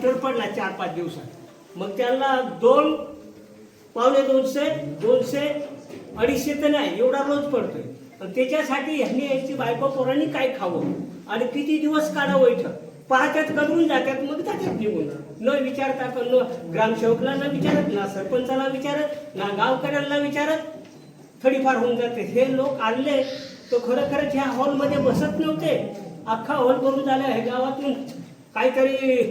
Muster पडला चार पाच दिवसात. मग त्यांना दोन पावणे दोनशे दोनशे अडीचशे तर नाही एवढा रोज पडतोय. आणि त्याच्यासाठी ह्यांनी यांची बायको पोरांनी काय खावं? आणि किती दिवस काढावं इथं पाहत्यात करून जातात मग जातात निघून. न विचारता पण न ग्रामसेवकला न विचारत ना सरपंचाला विचारत ना गावकऱ्यांना विचारत थोडीफार होऊन जाते. हे लोक आणले तर खरं खरंच ह्या हॉलमध्ये बसत नव्हते. अख्खा हॉल भरून झाला हे गावातून काहीतरी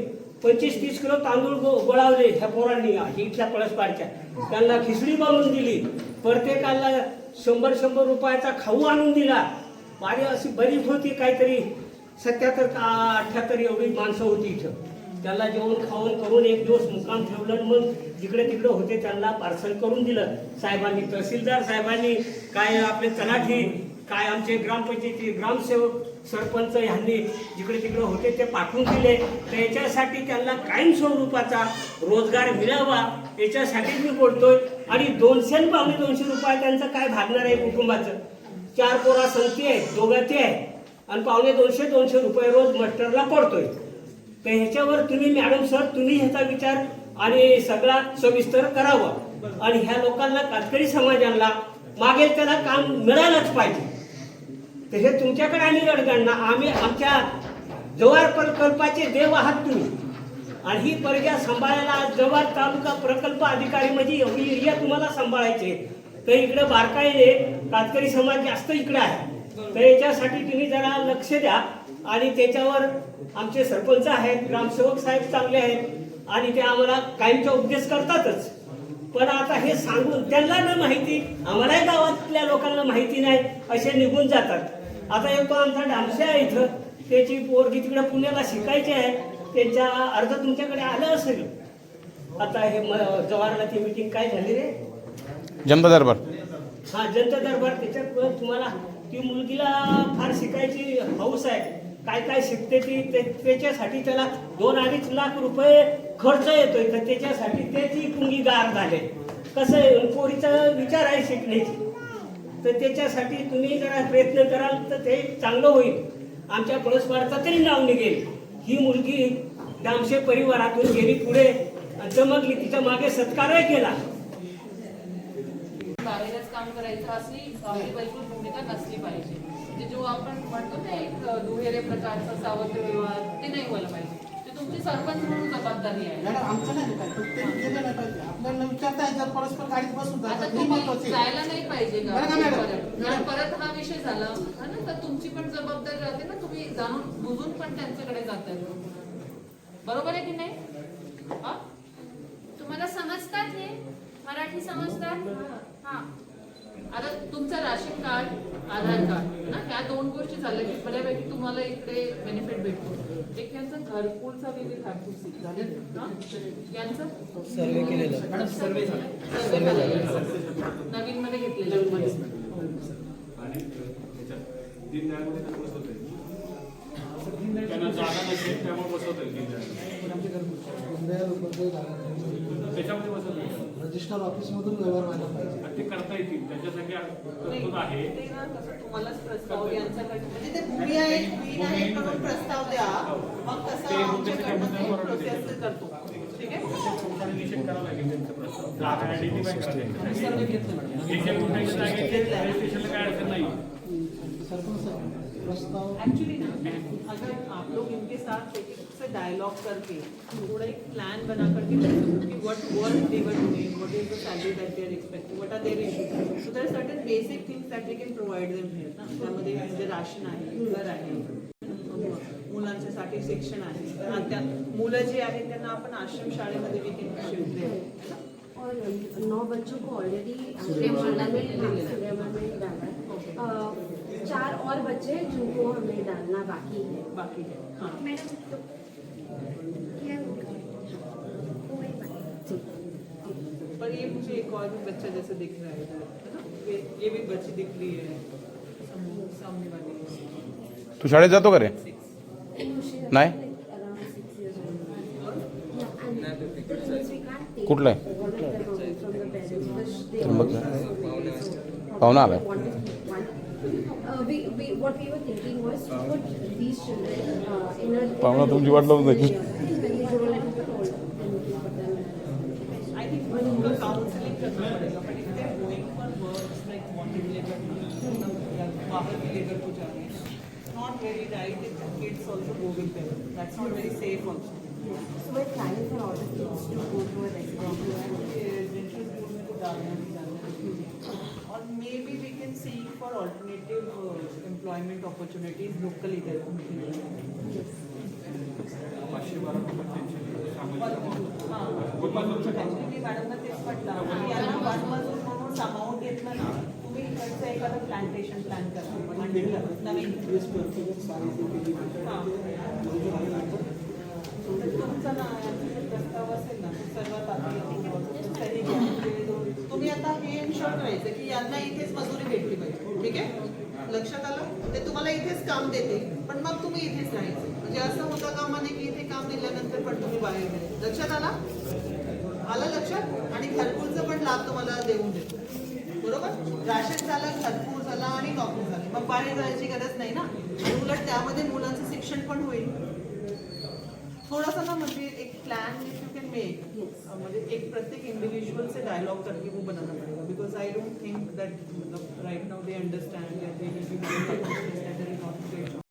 पंचवीस तीस किलो तांदूळ गोळावले ह्या पोरांनी इथल्या पळसपाडच्या त्यांना खिचडी बनवून दिली. प्रत्येकाला शंभर शंभर रुपयाचा खाऊ आणून दिला. माझी अशी बरीच होती काहीतरी. सत्याहत्तर का अठ्याहत्तर एवढी माणसं होती इथं. त्याला जेवण खाऊन करून एक दिवस मुक्काम ठेवलं मग जिकडे तिकडे होते त्यांना पार्सल करून दिलं. साहेबांनी तहसीलदार साहेबांनी काय आपले तलाठी काय आमचे ग्रामपंचायती ग्रामसेवक सरपंच ह्यांनी जिकडे तिकडे होते ते पाठवून दिले. तर याच्यासाठी त्यांना कायमस्वरूपाचा रोजगार मिळावा याच्यासाठी मी बोलतोय. आणि दोनशे आणि पावणे दोनशे रुपये त्यांचं काय भागणार आहे कुटुंबाचं? चार पोरा संती आहे दोघाचे आहे आणि पावणे दोनशे दोनशे रुपये रोज मस्टरला पडतोय. तर ह्याच्यावर तुम्ही मॅडम सर तुम्ही ह्याचा विचार आणि सगळा सविस्तर करावा. आणि ह्या लोकांना कातकरी समाजाला मागेल त्याला काम मिळालंच पाहिजे. तसे हे तुमच्याकडे आम्ही रडगांना आम्ही आमच्या जवार प्रकल्पाचे देव आहात तुम्ही. आणि ही प्रजा सांभाळायला आज जवार तालुका प्रकल्प अधिकारी म्हणजे एवढी एरिया तुम्हाला सांभाळायचे तर इकडे बारकाईने कातकरी समाज जास्त इकडे आहे. तर याच्यासाठी तुम्ही जरा लक्ष द्या. आणि त्याच्यावर आमचे सरपंच आहेत ग्रामसेवक साहेब चांगले आहेत. आणि ते आम्हाला कायमचा उपदेश करतातच. पण आता हे सांगून त्यांना न माहिती आम्हालाही गावातल्या लोकांना माहिती नाही असे निघून जातात. आता एक आमचा डामसे आहे इथं त्याची पोरगी तिकडे पुण्याला शिकायची आहे त्यांच्या अर्ज तुमच्याकडे आलं असेल. आता हे जवाहरला ती मीटिंग काय झाली रे? जनता दरबार. हा जनता दरबार त्याच्यात तुम्हाला ती मुलगीला फार शिकायची हौस आहे. काय काय शिकते ती त्याच्यासाठी त्याला दोन अडीच लाख रुपये खर्च येतोय तर त्याच्यासाठी त्याची पुंगी गार झाले. कसं आहे पोरीचा विचार आहे शिकण्याची. तर त्याच्यासाठी तुम्ही जरा प्रयत्न कराल तर ते चांगलं होईल. आमच्या पळसवाडचा तरी नाव निघेल. ही मुलगी दामशे परिवारातून गेली पुढे चमकली. तिच्यामागे सत्कारही केला. बाहेरच काम करायचं अशी आपली भरपूर भूमिका नसली पाहिजे. म्हणजे जो आपण म्हणतो ना एक दुहेरे प्रकारचा सावत्र व्यवहार ते नाही व्हायला पाहिजे. तुमची सरपंच म्हणून जबाबदारी आहे. मॅडम आमचं नाही काय प्रत्येक गेलं नाही पाहिजे. आपल्याला विचारता येतं परस्पर गाडीत बसून आता जातात हे तुम्ही महत्त्वाचे जायला नाही पाहिजे का? बरं का मॅडम? परत हा विषय झाला. हा ना तर तुमची पण जबाबदारी राहते ना. तुम्ही जाणून बुजून पण त्यांच्याकडे जातात बरोबर आहे की नाही? हा? तुम्हाला समजतात हे? मराठी समजतात? हा. आता तुमचं राशन कार्ड आधार कार्ड ना ह्या दोन गोष्टी झाल्या की बऱ्यापैकी तुम्हाला इकडे बेनिफिट भेटतो. एक यांचं घरकुलचा झाले यांचं? सर्वे केलेला. सर्वे झाला. सर्वे झाला. नवीन मध्ये घेतलेलं. आणि दीनदयाळमध्ये बसवता येईल त्यांना जागा नसेल त्यामुळे बसवता येईल दीनदयाळ त्याच्यामध्ये बसवता रजिस्टर ऑफिस मधून व्यवहार व्हायला पाहिजे. आणि ते करता येतील. त्याच्यासाठी तरतूद आहे. ते ना तसं तुम्हालाच प्रस्ताव यांच्याकडे म्हणजे ते भूमी आहे क्वीन आहे म्हणून प्रस्ताव द्या. मग तसं आमच्याकडनं ते प्रोसेस करतो. ठीक आहे? कोर्टाने निषेध करावा लागेल त्यांचा प्रस्ताव. जागा आयडेंटिफाय कुठे रजिस्ट्रेशनला काय अडचण नाही. साहेब, प्रस्ताव एक्चुअली ना अगर आप लोग इनके साथ से डायलॉग करके थोड़ा एक प्लान बना करके कि what work they are doing what is the salary that they are expecting what are their issues so there are certain basic things that we can provide them here ना? त्यामध्ये म्हणजे ration आहे घर आहे मुलांच्यासाठी शिक्षण आहे तर आता मुलं जी आहेत त्यांना आपण आश्रम शाळेमध्ये वी कॅन शिफ्ट देऊ और नौ बच्चों को ऑलरेडी डाला है। चार और बच्चे हैं जिनको हमें डालना बाकी है। बाकी है हाँ। पर ये मुझे एक और भी बच्चा जैसे दिख रहा है इधर, है ये भी बच्ची दिख रही है। सामने- वाली तू शाळेत जातो का रे नाही? कुठलं आहे त्र्यंबक पाहुणा आलाय what we were thinking was to put these children uh, in a. पाहुणा तुमची वाट लावून जाईल. When they grow like I think उनका काउंसलिंग करना पड़ेगा but if they are going for works like wanted labour या बाहर की लेबर को जा रहे हैं not very right if kids also go with them that's not very safe also So we're planning for all the kids to go to a residential school. Residential school में तो डालना नहीं डालना और मे म्हटलं. की यांना वन मजूर म्हणून सामावून घेतलं ना तुम्ही इकडचं एखादं प्लांटेशन प्लॅन करा. मंडीला नवीन. तुमचा ना प्रस्ताव असेल ना सर्वात आधी. तुम्ही आता हे इन्शॉर्ट करायचं की यांना इथेच मजुरी भेटली पाहिजे. ठीक आहे? लक्षात आलं? ते तुम्हाला इथेच काम देते पण मग तुम्ही इथेच राहायचं. म्हणजे असं होतं का म्हणे की इथे काम दिल्यानंतर पण तुम्ही बाहेर गेले? लक्षात आला? आलं लक्षात? आणि घरकुलचं पण लाभ तुम्हाला देऊन देतो. बरोबर? राशन झालं घरपूर झाला आणि नोकरी झाली. मग बाहेर जायची गरज नाही ना? उलट त्यामध्ये मुलांचं शिक्षण पण होईल. थोडासा ना मुझे एक plan if you can make म्हणजे एक प्रत्येक इंडिविजुअल से डायलॉग करके वो बनाना पड़ेगा because I don't think that मतलब राइट नाउ दे अंडरस्टैंड या दे विल बी